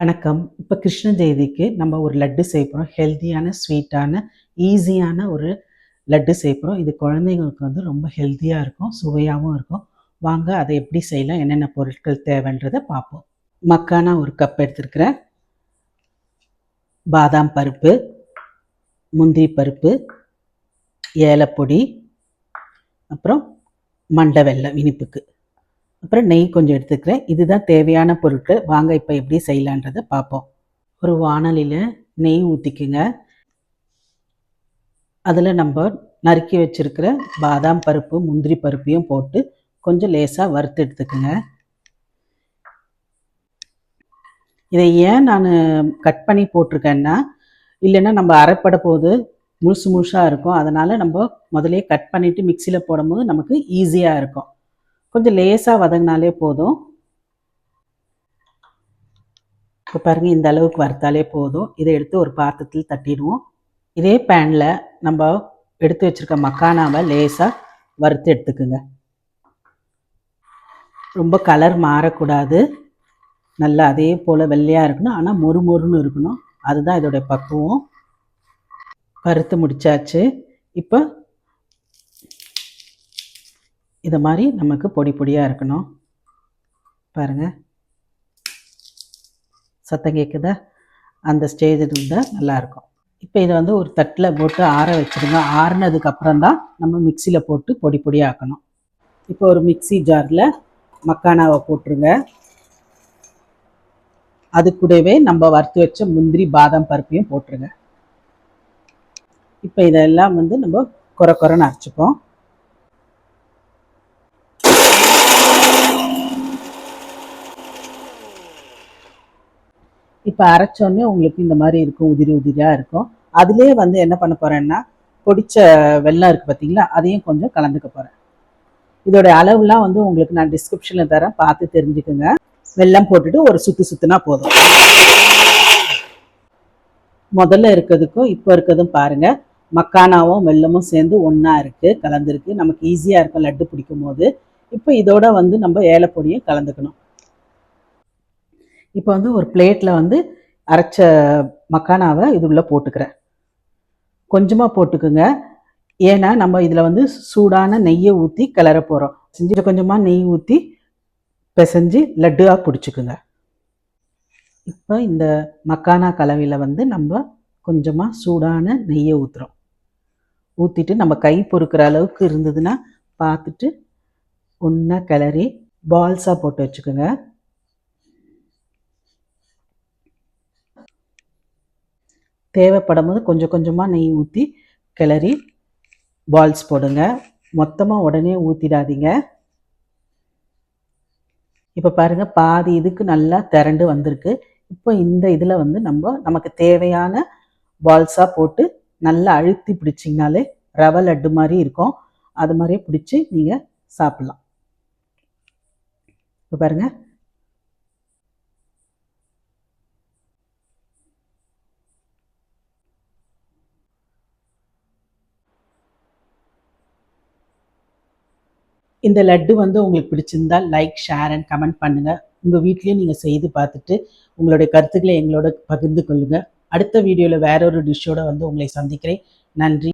வணக்கம். இப்போ கிருஷ்ண ஜெயதிக்கு நம்ம ஒரு லட்டு செய்ய போகிறோம் ஹெல்த்தியான ஸ்வீட்டான ஈஸியான ஒரு லட்டு செய்ய போகிறோம் இது குழந்தைங்களுக்கு வந்து ரொம்ப ஹெல்த்தியாக இருக்கும் சுவையாகவும் இருக்கும். வாங்க அதை எப்படி செய்யலாம் என்னென்ன பொருட்கள் தேவைன்றதை பார்ப்போம். மக்கானா ஒரு கப் எடுத்துருக்கிறேன். பாதாம் பருப்பு முந்திரி பருப்பு ஏலப்பொடி அப்புறம் மண்டை வெல்லம் இனிப்புக்கு. அப்புறம் நெய் கொஞ்சம் எடுத்துக்கிறேன். இதுதான் தேவையான பொருட்கள். வாங்க இப்போ எப்படி செய்யலான்றதை பார்ப்போம். ஒரு வானலியில் நெய் ஊற்றிக்குங்க அதில் நம்ம நறுக்கி வச்சுருக்கிற பாதாம் பருப்பு முந்திரி பருப்பையும் போட்டு கொஞ்சம் லேசாக வறுத்து எடுத்துக்கோங்க. இதை ஏன் நான் கட் பண்ணி போட்டிருக்கேன்னா இல்லைன்னா நம்ம அரைப்பட போது முழுசு முழுசாக இருக்கும். அதனால் நம்ம முதலே கட் பண்ணிவிட்டு மிக்சியில் போடும்போது நமக்கு ஈஸியாக இருக்கும். கொஞ்சம் லேசாக வதங்கினாலே போதும். இப்போ பாருங்கள் இந்த அளவுக்கு வறுத்தாலே போதும். இதை எடுத்து ஒரு பாத்திரத்தில் தட்டிடுவோம். இதே பேனில் நம்ம எடுத்து வச்சுருக்க மக்கானாவை லேசாக வறுத்து எடுத்துக்குங்க. ரொம்ப கலர் மாறக்கூடாது. நல்லா அதே போல் வெள்ளையாக இருக்கணும். ஆனால் மொறு மொறுன்னு இருக்கணும். அதுதான் இதோடைய பக்குவம். வறுத்து முடிச்சாச்சு. இப்போ இதை மாதிரி நமக்கு பொடி பொடியாக இருக்கணும். பாருங்கள் சத்தம் கேட்குதா அந்த ஸ்டேஜ் இருந்தால் நல்லாயிருக்கும் இப்போ இதை வந்து ஒரு தட்டில் போட்டு ஆற வச்சுருங்க. ஆறுனதுக்கப்புறம் தான் நம்ம மிக்சியில் போட்டு பொடி பொடியாக்கணும் இப்போ ஒரு மிக்சி ஜாரில் மக்கானாவை போட்டுருங்க. அது கூடவே நம்ம வறுத்து வச்ச முந்திரி பாதாம் பருப்பையும் போட்டுருங்க. இப்போ இதெல்லாம் வந்து நம்ம குறை குறைன்னு அரைச்சிப்போம். இப்போ அரைச்சோடனே உங்களுக்கு இந்த மாதிரி இருக்கும் உதிரி உதிரியாக இருக்கும். அதுலேயே வந்து என்ன பண்ண போகிறேன்னா பொடிச்ச வெள்ளம் இருக்குது பார்த்தீங்களா அதையும் கொஞ்சம் கலந்துக்க போகிறேன் இதோட அளவுலாம் வந்து உங்களுக்கு நான் டிஸ்கிரிப்ஷனில் தரேன் பார்த்து தெரிஞ்சுக்கோங்க. வெல்லம் போட்டுட்டு ஒரு சுற்று சுற்றுனா போதும். முதல்ல இருக்கிறதுக்கும் இப்போ இருக்கிறதும் பாருங்கள் மக்கானாவும் வெள்ளமும் சேர்ந்து ஒன்றா இருக்குது கலந்துருக்கு. நமக்கு ஈஸியாக இருக்கும் லட்டு பிடிக்கும் போது இப்போ இதோட வந்து நம்ம ஏலப்பொடியும் கலந்துக்கணும். இப்போ வந்து ஒரு பிளேட்டில் வந்து அரைச்ச மக்கானாவை இது உள்ளே போட்டுக்கிறேன். கொஞ்சமாக போட்டுக்குங்க. ஏன்னா நம்ம இதில் வந்து சூடான நெய்யை ஊற்றி கிளற போகிறோம் செஞ்சுட்டு கொஞ்சமாக நெய் ஊற்றி பிசைஞ்சு லட்டுவாக பிடிச்சிக்குங்க. இப்போ இந்த மக்கானா கலவையில் வந்து நம்ம கொஞ்சமாக சூடான நெய்யை ஊற்றுறோம் ஊற்றிட்டு நம்ம கை பொறுக்கிற அளவுக்கு இருந்ததுன்னா பார்த்துட்டு ஒன்றா கிளறி பால்ஸாக போட்டு வச்சுக்கோங்க. தேவைப்படும் போது கொஞ்சம் கொஞ்சமாக நெய் ஊற்றி கிளறி பால்ஸ் போடுங்க. மொத்தமாக உடனே ஊற்றிடாதீங்க இப்போ பாருங்கள் பாதி இதுக்கு நல்லா திரண்டு வந்திருக்கு. இப்போ இந்த இதில் வந்து நம்ம நமக்கு தேவையான பால்ஸாக போட்டு நல்லா அழுத்தி பிடிச்சிங்கனாலே ரவை லட்டு மாதிரி இருக்கும். அது மாதிரியே பிடிச்சி நீங்கள் சாப்பிட்லாம். இப்போ பாருங்கள் இந்த லட்டு வந்து உங்களுக்கு பிடிச்சிருந்தால் லைக் ஷேர் அண்ட் கமெண்ட் பண்ணுங்கள் உங்கள் வீட்லேயும் நீங்கள் செய்து பார்த்துட்டு உங்களுடைய கருத்துக்களை எங்களோட பகிர்ந்து கொள்ளுங்கள் அடுத்த வீடியோவில் வேற ஒரு டிஷ்ஷோட வந்து உங்களை சந்திக்கிறேன். நன்றி.